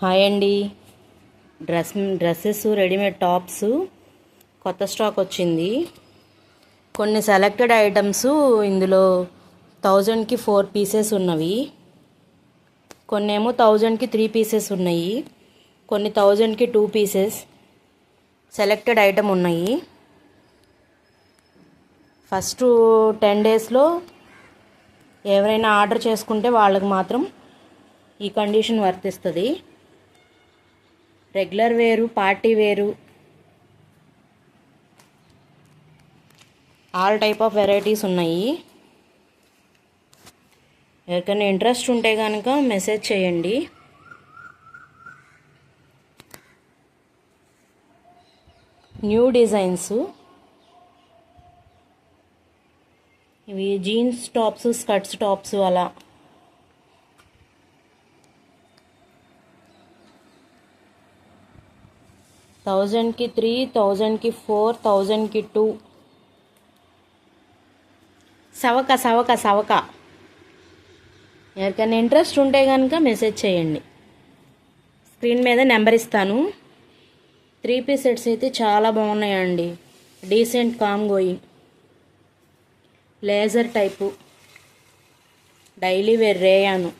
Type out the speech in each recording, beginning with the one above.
Hi అండి. Dress dresses readymade tops. కొత్త stock వచ్చింది. కొన్ని సెలెక్టెడ్ ఐటమ్స్ ఇందులో థౌజండ్కి ఫోర్ పీసెస్ ఉన్నవి. కొన్ని ఏమో థౌజండ్కి త్రీ పీసెస్ ఉన్నాయి. కొన్ని థౌజండ్కి టూ పీసెస్ సెలెక్టెడ్ ఐటమ్ ఉన్నాయి. ఫస్ట్ టెన్ డేస్లో ఎవరైనా ఆర్డర్ చేసుకుంటే వాళ్ళకి మాత్రం ఈ కండిషన్ వర్తిస్తుంది. రెగ్యులర్ వేరు పార్టీ వేరు. ఆల్ టైప్ ఆఫ్ వెరైటీస్ ఉన్నాయి. ఎవరికైనా ఇంట్రెస్ట్ ఉంటే కనుక మెసేజ్ చేయండి. New designs. ఇవి జీన్స్ టాప్స్ స్కర్ట్స్ టాప్స్ అలా. థౌజండ్కి త్రీ థౌజండ్కి ఫోర్ థౌజండ్కి టూ. సవక సవక సవక. ఎవరికైనా ఇంట్రెస్ట్ ఉంటే కనుక మెసేజ్ చేయండి. స్క్రీన్ మీద నెంబర్ ఇస్తాను. త్రీ పీస్ సెట్స్ అయితే చాలా బాగున్నాయండి. Decent calm going. Laser type. Daily wear rayon.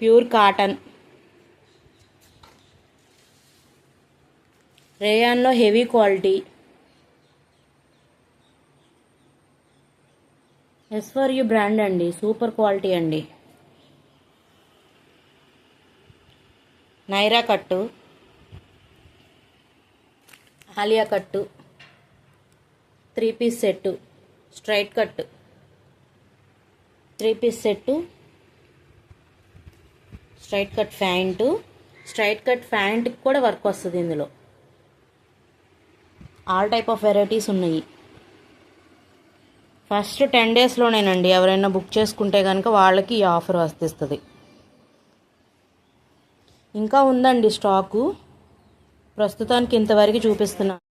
Pure cotton. రేయాన్లో heavy quality. S U brand అండి. సూపర్ క్వాలిటీ అండి. Naira cut. Alia cut. Three piece set straight cut three piece set straight cut pant straight cut ప్యాంట్కి కూడా work వస్తుంది ఇందులో. All type of varieties ఉన్నాయి. First ten డేస్లోనేనండి ఎవరైనా book చేసుకుంటే కనుక వాళ్ళకి ఈ ఆఫర్ వస్తుంది. ఇంకా ఉందండి స్టాకు. ప్రస్తుతానికి ఇంతవరకు చూపిస్తున్నా